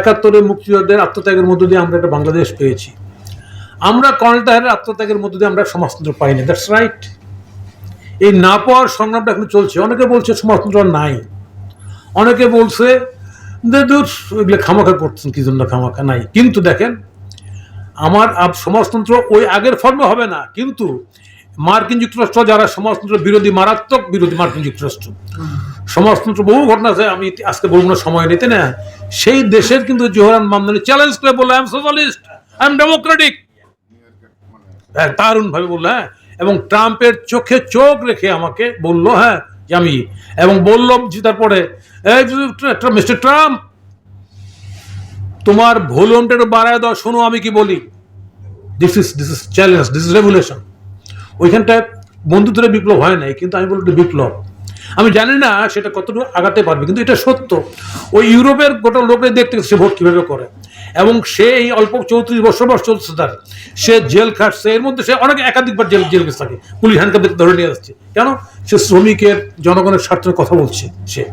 একাত্তরের মুক্তিযোদ্ধাদের আত্মত্যাগের মধ্য দিয়ে আমরা একটা বাংলাদেশ পেয়েছি। আমরা তাহেরের আত্মত্যাগের মধ্য দিয়ে আমরা সমাজতন্ত্র পাইনি। দ্যাটস রাইট এই না পাওয়ার সংগ্রামটা এখন চলছে। অনেকে বলছে সমাজতন্ত্র নাই। অনেকে বলছে ওইগুলো খামাখা করছেন কি জন্য খামাখা? নাই। কিন্তু দেখেন, আমার সমাজতন্ত্র ওই আগের ফর্মে হবে না। কিন্তু মার্কিন যুক্তরাষ্ট্র যারা সমাজতন্ত্র বিরোধী, মারাত্মক বিরোধী মার্কিন যুক্তরাষ্ট্র সমাজতন্ত্র বহু ঘটনা আছে, আমি আজকে বলব না, সময় নিতে না। সেই দেশের কিন্তু জোহরান মামদানি চ্যালেঞ্জ করে বলল I am socialist I am democratic হ্যাঁ দারুণ ভাবে বলল হ্যাঁ। এবং ট্রাম্পের চোখে চোখ রেখে আমাকে বলল হ্যাঁ যে আমি, এবং বলল জিতার পরে মিস্টার ট্রাম্প, তোমার ভলিউমটা একটু বাড়ায় দাও, শোনো আমি কি বলি। This is this is challenge this is revolution ওইখানটায় বন্ধুত্বের বিপ্লব হয় নাই, কিন্তু আমি এটা বিপ্লব। আমি জানি না সেটা কতটুকু আগাতে পারবে, কিন্তু এটা সত্য। ওই ইউরোপের গোটা লোকের দেখতে সে ভোট কীভাবে করে। এবং সে এই অল্প চৌত্রিশ বছর বয়স চলছে তার। সে জেল খাটছে, এর মধ্যে সে অনেক একাধিকবার জেল জেল থাকে পুলিশ হ্যান্ডকাপ ধরে নিয়ে আসছে। কেন? সে শ্রমিকের, জনগণের স্বার্থের কথা বলছে সে।